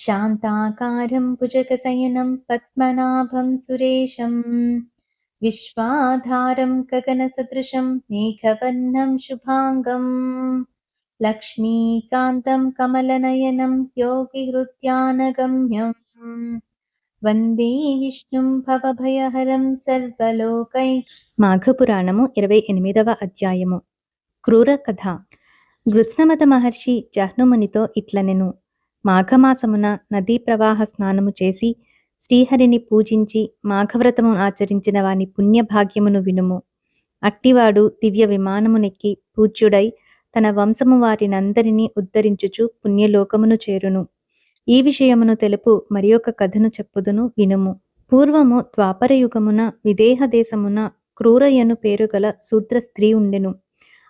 शान्ताकारं भुजगशयनं पद्मनाभं सुरेशं विश्वाधारं गगनसदृशं मेघवर्णं शुभाङ्गं लक्ष्मीकान्तं कमलनयनं योगिहृद्यानगम्यम् వందే విష్ణుం భవభయహరం సర్వలోకై మాఘపురాణము ఇరవై ఎనిమిదవ అధ్యాయము క్రూర కథ గృత్స్నమత మహర్షి జహ్నుమునితో ఇట్లనెను మాఘమాసమున నదీ ప్రవాహ స్నానము చేసి శ్రీహరిని పూజించి మాఘవ్రతము ఆచరించిన వాని పుణ్యభాగ్యమును వినుము. అట్టివాడు దివ్య విమానమునెక్కి పూజ్యుడై తన వంశము వారినందరినీ ఉద్ధరించుచు పుణ్యలోకమును చేరును. ఈ విషయమును తెలుపు మరి ఒక కథను చెప్పుదును వినుము. పూర్వము ద్వాపరయుగమున విదేహ దేశమున క్రూరయ్యను పేరుగల శూద్ర స్త్రీ ఉండెను.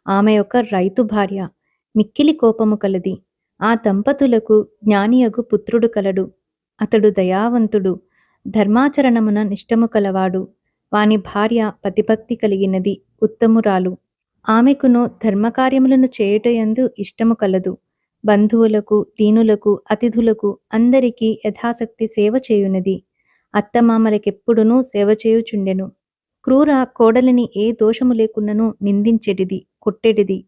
ఆమె ఒక రైతు భార్య. మిక్కిలి కోపము కలది. ఆ దంపతులకు జ్ఞానియగు పుత్రుడు కలడు. అతడు దయావంతుడు ధర్మాచరణమున నిష్టము కలవాడు. వాని భార్య పతిభక్తి కలిగినది ఉత్తమురాలు. ఆమెకును ధర్మకార్యములను చేయుటయందు ఇష్టము కలదు. బంధువులకు దీనులకు అతిథులకు అందరికీ యథాశక్తి సేవ చేయునది. అత్తమామలకెప్పుడునూ సేవ చేయుచుండెను. క్రూర కోడలిని ఏ దోషము లేకున్నను నిందించెడిది కొట్టెడిది.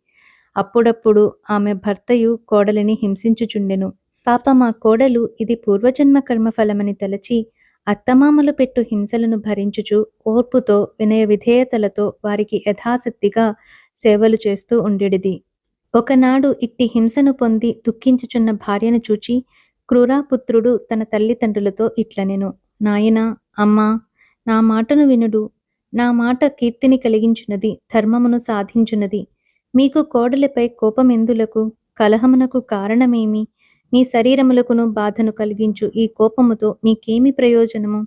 అప్పుడప్పుడు ఆమె భర్తయు కోడలిని హింసించుచుండెను. పాప మా కోడలు ఇది పూర్వజన్మ కర్మఫలమని తలచి అత్తమామలు పెట్టు హింసలను భరించుచు ఓర్పుతో వినయ విధేయతలతో వారికి యథాశక్తిగా సేవలు చేస్తూ ఉండేడిది. ఒకనాడు ఇట్టి హింసను పొంది దుఃఖించుచున్న భార్యను చూచి క్రూరాపుత్రుడు తన తల్లిదండ్రులతో ఇట్లనెను నాయనా అమ్మా నా మాటను వినుడు. నా మాట కీర్తిని కలిగించున్నది ధర్మమును సాధించున్నది మీకు కోడలిపై కోపమెందులకు కలహమునకు కారణమేమి? మీ శరీరములకును బాధను కలిగించు. ఈ కోపముతో మీకేమి ప్రయోజనము?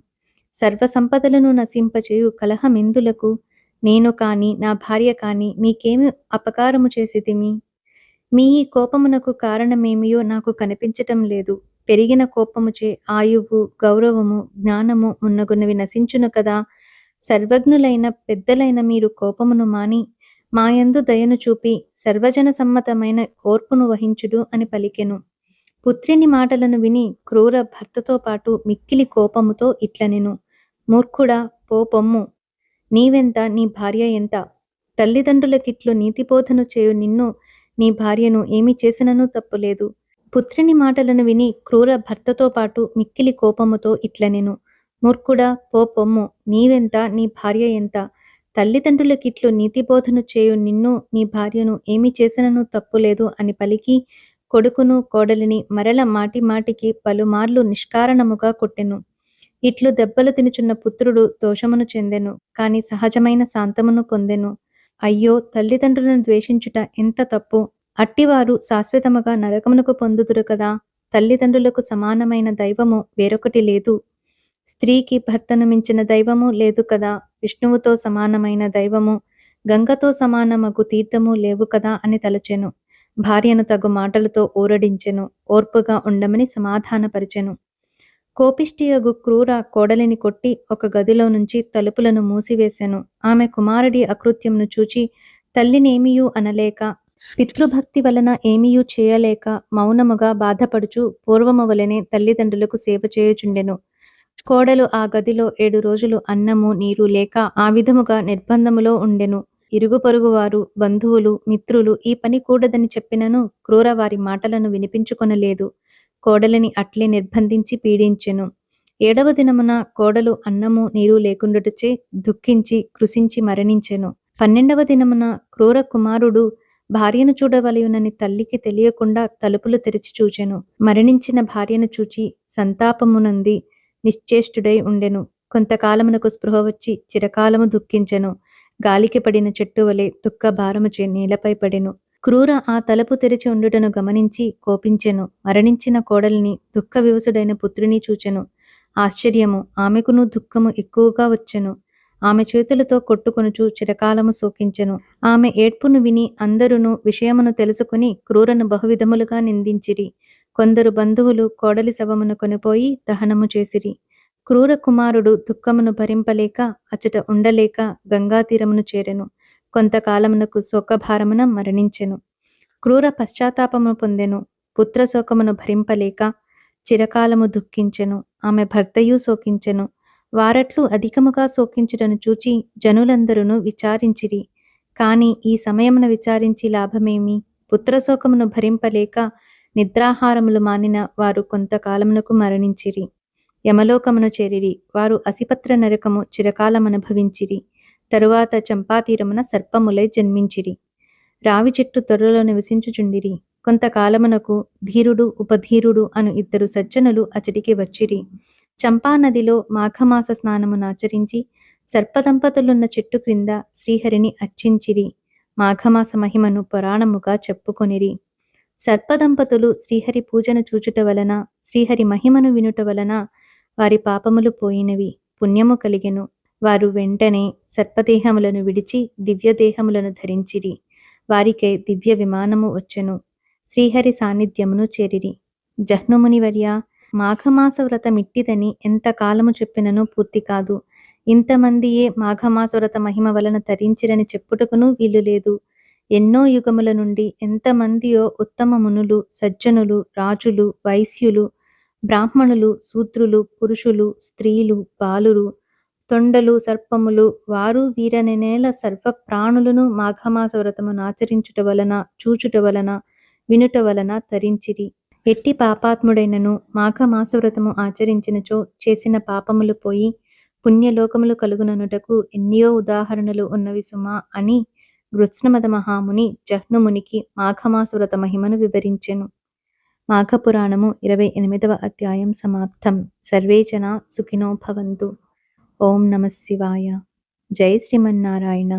సర్వ సంపదలను నశింపచేయు కలహమెందులకు నేను కాని నా భార్య కాని మీకేమి అపకారము చేసితిమి? మీ ఈ కోపమునకు కారణమేమియో నాకు కనిపించటం లేదు. పెరిగిన కోపముచే ఆయువు గౌరవము జ్ఞానము ఉన్నగున్నవి నశించును కదా? సర్వజ్ఞులైన పెద్దలైన మీరు కోపమును మాని మాయందు దయను చూపి సర్వజన సమ్మతమైన ఓర్పును వహించుడు అని పలికెను. పుత్రిని మాటలను విని క్రూర భర్తతో పాటు మిక్కిలి కోపముతో ఇట్లనెను. మూర్ఖుడా పోపొమ్ము నీవెంత నీ భార్య ఎంత? తల్లిదండ్రులకిట్లు నీతిబోధను చేయు నిన్ను నీ భార్యను ఏమి చేసినను తప్పులేదు. పుత్రిని మాటలను విని క్రూర భర్తతో పాటు మిక్కిలి కోపముతో ఇట్లనెను. మూర్ఖుడా పోపొమ్ము నీవెంత నీ భార్య ఎంత? తల్లిదండ్రులకిట్లు నీతిబోధను చేయు నిన్ను నీ భార్యను ఏమి చేసినను తప్పులేదు అని పలికి కొడుకును కోడలిని మరల మాటి మాటికి పలుమార్లు నిష్కారణముగా కొట్టెను. ఇట్లు దెబ్బలు తినుచున్న పుత్రుడు దోషమును చెందెను కాని సహజమైన శాంతమును పొందెను. అయ్యో తల్లిదండ్రులను ద్వేషించుట ఎంత తప్పు! అట్టివారు శాశ్వతముగా నరకమునకు పొందుదురు కదా! తల్లిదండ్రులకు సమానమైన దైవము వేరొకటి లేదు. స్త్రీకి భర్తను మించిన దైవము లేదు కదా! విష్ణువుతో సమానమైన దైవము గంగతో సమానమగు తీర్థము లేవు కదా అని తలచెను. భార్యను తగు మాటలతో ఊరడించెను ఓర్పుగా ఉండమని సమాధానపరిచెను. కోపిష్టియగు క్రూర కోడలిని కొట్టి ఒక గదిలో నుంచి తలుపులను మూసివేశెను ఆమె కుమారుడి అకృత్యంను చూచి తల్లినేమియూ అనలేక పితృభక్తి వలన ఏమీయూ చేయలేక మౌనముగా బాధపడుచు పూర్వము వలనే తల్లిదండ్రులకు సేవ చేయుచుండెను. కోడలు ఆ గదిలో ఏడు రోజులు అన్నము నీరు లేక ఆ విధముగా నిర్బంధములో ఉండెను. ఇరుగు పొరుగు వారు బంధువులు మిత్రులు ఈ పని కూడదని చెప్పినను క్రూర వారి మాటలను వినిపించుకొనలేదు. కోడలిని అట్లే నిర్బంధించి పీడించెను. ఏడవ దినమున కోడలు అన్నము నీరు లేకుండుటచే దుఃఖించి కృషించి మరణించెను. పన్నెండవ దినమున క్రూర కుమారుడు భార్యను చూడవలయునని తల్లికి తెలియకుండా తలుపులు తెరిచి చూచెను. మరణించిన భార్యను చూచి సంతాపమునంది. నిశ్చేష్టుడై ఉండెను. కొంతకాలమునకు స్పృహ వచ్చి చిరకాలము దుఃఖించెను. గాలికి పడిన చెట్టు వలె దుఃఖ భారముచే నేలపై పడెను. క్రూర ఆ తలుపు తెరిచి ఉండుటను గమనించి కోపించెను. మరణించిన కోడలిని దుఃఖ వివసుడైన పుత్రుని చూచెను. ఆశ్చర్యము ఆమెకును దుఃఖము ఎక్కువగా వచ్చెను. ఆమె చేతులతో కొట్టుకొనుచు చిరకాలము శోకించెను. ఆమె ఏడ్పును విని అందరును విషయమును తెలుసుకుని క్రూరను బహువిధములుగా నిందించిరి. కొందరు బంధువులు కోడలి శవమును కొనిపోయి దహనము చేసిరి. క్రూర కుమారుడు దుఃఖమును భరింపలేక అచట ఉండలేక గంగా తీరమును చేరెను. కొంతకాలమునకు శోకభారమున మరణించెను. క్రూర పశ్చాత్తాపము పొందెను. పుత్ర శోకమును భరింపలేక చిరకాలము దుఃఖించెను. ఆమె భర్తయు శోకించెను. వారట్లు అధికముగా శోకించుటను చూచి జనులందరూ విచారించిరి. కాని ఈ సమయమున విచారించి లాభమేమి? పుత్రశోకమును భరింపలేక నిద్రాహారములు మానిన వారు కొంతకాలమునకు మరణించిరి. యమలోకమును చేరిరి. వారు అసిపత్ర నరకము చిరకాలమనుభవించిరి. తరువాత చంపాతీరమున సర్పములై జన్మించిరి. రావి చెట్టు తొర్రలో నివసించుచుండిరి. కొంతకాలమునకు ధీరుడు ఉపధీరుడు అను ఇద్దరు సజ్జనులు అచటికి వచ్చిరి. చంపా నదిలో మాఘమాస స్నానమునాచరించి సర్పదంపతులున్న చెట్టు క్రింద శ్రీహరిని అర్చించిరి. మాఘమాస మహిమను పురాణముగా చెప్పుకొనిరి. సర్పదంపతులు శ్రీహరి పూజను చూచుట వలన శ్రీహరి మహిమను వినుట వలన వారి పాపములు పోయినవి పుణ్యము కలిగెను. వారు వెంటనే సర్పదేహములను విడిచి దివ్యదేహములను ధరించిరి. వారికై దివ్య విమానము వచ్చెను. శ్రీహరి సాన్నిధ్యమును చేరిరి. జహ్నుమునివర్య మాఘమాస వ్రతమిట్టిదని మిట్టిదని ఎంత కాలము చెప్పినను పూర్తి కాదు. ఇంతమందియే మాఘమాస వ్రత మహిమ వలన ధరించిరని చెప్పుటకును వీలు లేదు ఎన్నో యుగముల నుండి ఎంతమందియో ఉత్తమ మునులు సజ్జనులు రాజులు వైశ్యులు బ్రాహ్మణులు శూద్రులు పురుషులు స్త్రీలు బాలురు తొండలు సర్పములు వారు వీరనెనేల సర్వ ప్రాణులను మాఘమాస వ్రతమును ఆచరించుట వలన చూచుట వలన వినుట వలన తరించిరి. ఎట్టి పాపాత్ముడైనను మాఘమాస వ్రతము ఆచరించినచో చేసిన పాపములు పోయి పుణ్యలోకములు కలుగుననుటకు ఎన్నో ఉదాహరణలు ఉన్నవి సుమా అని గృత్స్నమద మహాముని జహ్నుమునికి మాఘమాసురత మహిమను వివరించెను. మాఘపురాణము ఇరవై ఎనిమిదవ అధ్యాయం సమాప్తం. సర్వే జన సుఖినో భవంతు. ఓం నమ శివాయ. జై శ్రీమన్నారాయణ.